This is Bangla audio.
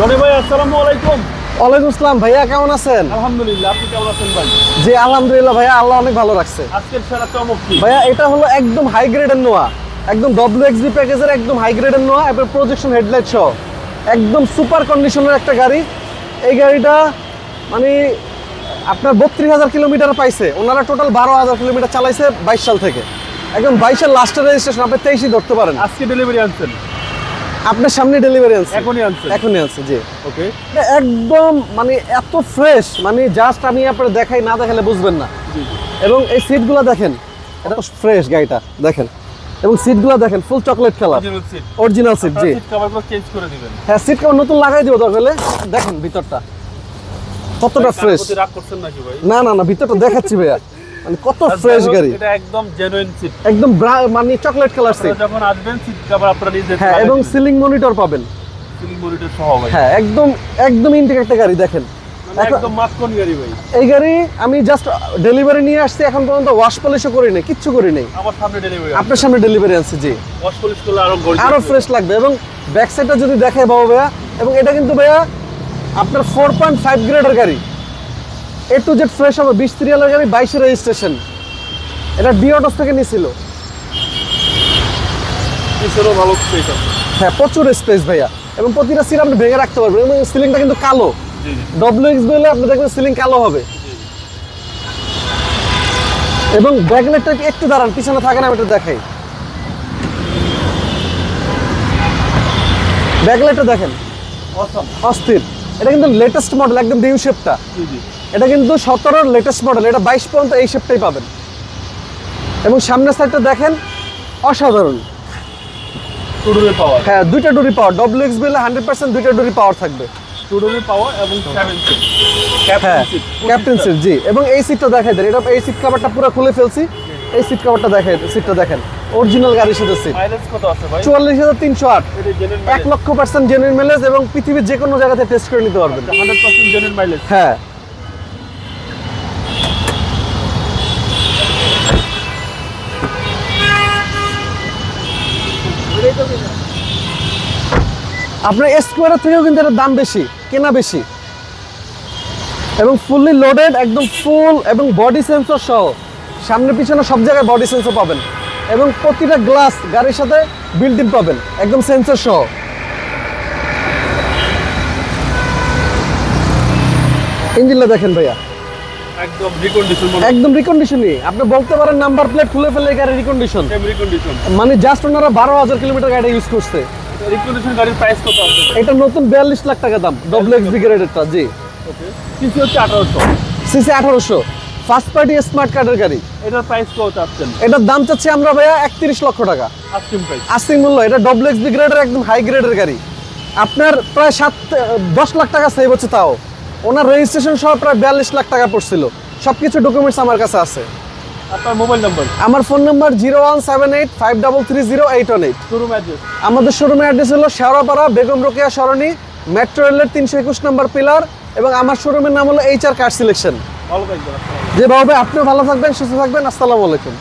রনি ভাই আসসালামু আলাইকুম। ওয়ালাইকুম আসসালাম ভাইয়া কেমন আছেন? আলহামদুলিল্লাহ আপনি কেমন আছেন ভাই? জি আলহামদুলিল্লাহ ভাইয়া আল্লাহ অনেক ভালো রাখছে। আজকের সেরা চমক কি? ভাইয়া এটা হলো একদম হাই গ্রেডের নোয়া। একদম প্যাকেজের একদম হাই গ্রেডের নোয়া প্রজেকশন হেডলাইট সহ। একদম সুপার কন্ডিশনের একটা গাড়ি। এই গাড়িটা মানে আপনার বত্রিশ হাজার কিলোমিটার পাইছে। ওনারা টোটাল বারো হাজার কিলোমিটার চালাইছে বাইশ সাল থেকে। একদম বাইশের লাস্টের রেজিস্ট্রেশন আপনি তেইশই ধরতে পারেন। আজকে ডেলিভারি আনছেন। আপনার সামনে ডেলিভারি আছে এখনই আনছেন এখনই আছে জি। ওকে একদম মানে এত ফ্রেশ মানে জাস্ট আমি আপনার দেখাই না দেখালে বুঝবেন না। এবং এই সিটগুলো দেখেন এটা ফ্রেশ গাড়িটা দেখেন। এবং সিটগুলো দেখেন full chocolate colour original seat জি। চেঞ্জ করে দিবেন। হ্যাঁ সিট কভার নতুন লাগাই দিব তাহলে দেখেন ভিতরটা। কতটা ফ্রেশ না না না ভিতরটা দেখাচ্ছি ভাইয়া। মানে কত ফ্রেশ গাড়ি। এটা একদম জেনুইন সিট একদম মানে চকলেট কালার সিট যখন আসবেন সিট কভার আপনারা নিজে হ্যাঁ এবং সিলিং মনিটর পাবেন। সিলিং মনিটর সহ ভাই। হ্যাঁ একদম একদম ইনটেক একটা গাড়ি দেখেন। মানে একদম মাখন গাড়ি ভাই। এই গাড়ি আমি জাস্ট ডেলিভারি নিয়ে আসছি এখন পর্যন্ত ওয়াশ পলিশও করি নাই কিচ্ছু করি নাই। আমার সামনে ডেলিভারি আপনার সামনে ডেলিভারি আনছি জি। ওয়াশ পলিশ করলে আরও আরও ফ্রেশ লাগবে এবং ব্যাক সাইডটা যদি দেখে বাবা ভাইয়া এবং এটা কিন্তু ভাইয়া আপনার ফোর পয়েন্ট ফাইভ গ্রেডের গাড়ি। এ টু জেড ফ্রেশ হবে বিশ সিরিয়ালের গাড়ি বাইশে রেজিস্ট্রেশন এটা ডিওটস থেকে নিয়েছিল ভালো স্পেস হ্যাঁ প্রচুর স্পেস ভাইয়া। এবং প্রতিটা সিট আপনি ভেঙে রাখতে পারবেন এবং সিলিংটা কিন্তু কালো। ডব্লিউ এক্স বলে আপনি দেখবেন সিলিং কালো হবে। এবং ব্যাকলাইটটা একটু দাঁড়ান পিছনে থাকে না আমি একটু দেখাই। ব্যাকলাইটটা দেখেন। অস্থির। এটা কিন্তু লেটেস্ট মডেল একদম নিউ শেপটা এটা কিন্তু সতেরোর লেটেস্ট মডেল এটা বাইশ পর্যন্ত এই শেপটাই পাবেন। এবং সামনের সাইডটা দেখেন অসাধারণ। টুডুরে পাওয়ার হ্যাঁ দুইটা ডুরি পাওয়ার ডব্লিউ এক্স বিলে হান্ড্রেড পার্সেন্ট দুইটা ডুরি পাওয়ার থাকবে। টুডুরে পাওয়ার এবং হ্যাঁ ক্যাপ্টেন সিট জি। এবং এই সিটটা দেখাই দেন এটা এই সিট কভারটা পুরো খুলে ফেলছি। এই সিট কভারটা দেখাই সিটটা দেখেন অরিজিনাল গাড়ির সাথে সিট চুয়াল্লিশ হাজার তিনশো আট। এক লক্ষ পার্সেন্ট জেনুইন মাইলেজ এবং পৃথিবীর যে কোনো জায়গাতে টেস্ট করে নিতে পারবেন। হান্ড্রেড পার্সেন্ট জেনুইন মাইলেজ হ্যাঁ। আপনার স্কোয়ারের থেকেও কিন্তু এটার দাম বেশি, কেনা বেশি। এবং ফুললি লোডেড একদম ফুল এবং বডি সেন্সর সহ, সামনে পিছনে সব জায়গায় বডি সেন্সর পাবেন। এবং প্রতিটা গ্লাস গাড়ির সাথে বিল্ট ইন পাবেন, একদম সেন্সর সহ। ইঞ্জিনটা দেখেন ভাইয়া। একদম রিকন্ডিশন মনে একদম রিকন্ডিশনই আপনি বলতে পারেন নাম্বার প্লেট খুলে ফেলে গাড়ি রিকন্ডিশন রিকন্ডিশন মানে জাস্ট ওনারা বারো হাজার কিলোমিটার গাড়ি ইউজ করছে। রিকন্ডিশন গাড়ির প্রাইস কত আছে? এটা নতুন বিয়াল্লিশ লাখ টাকা দাম ডব্লিউ এক্স ব্রিগেডেরটা জি। ওকে সিসি হচ্ছে আঠারোশো। সিসি আঠারোশো। ফার্স্ট পার্টি স্মার্ট কার্ডের গাড়ি। এটার প্রাইস কত চাচ্ছেন? এটার দাম চাচ্ছি আমরা ভাইয়া একত্রিশ লক্ষ টাকা। আস্কিং প্রাইস আস্তিং মূল্য এটা ডব্লিউ এক্স গ্রেডের একদম হাই গ্রেডের গাড়ি। আপনার প্রায় সাত দশ লাখ টাকা সেভ হচ্ছে তাও। ওনার রেজিস্ট্রেশন সহ প্রায় বিয়াল্লিশ লাখ টাকা পড়ছিল। সব কিছু ডকুমেন্টস আমার কাছে আছে। আপনার মোবাইল নাম্বার আমার phone number zero one seven eight five double three zero eight one eight showroom address আমাদের শোরুমের অ্যাড্রেস হলো শেওড়াপাড়া বেগম রোকেয়া সরণি মেট্রো রেলের তিনশো একুশ নম্বর পিলার এবং আমার শোরুমের নাম হলো এইচ আর কার সিলেকশন ভালো থাকবেন আসসালামু আলাইকুম। যে বাবু আপনিও ভালো থাকবেন সুস্থ থাকবেন আসসালামু আলাইকুম।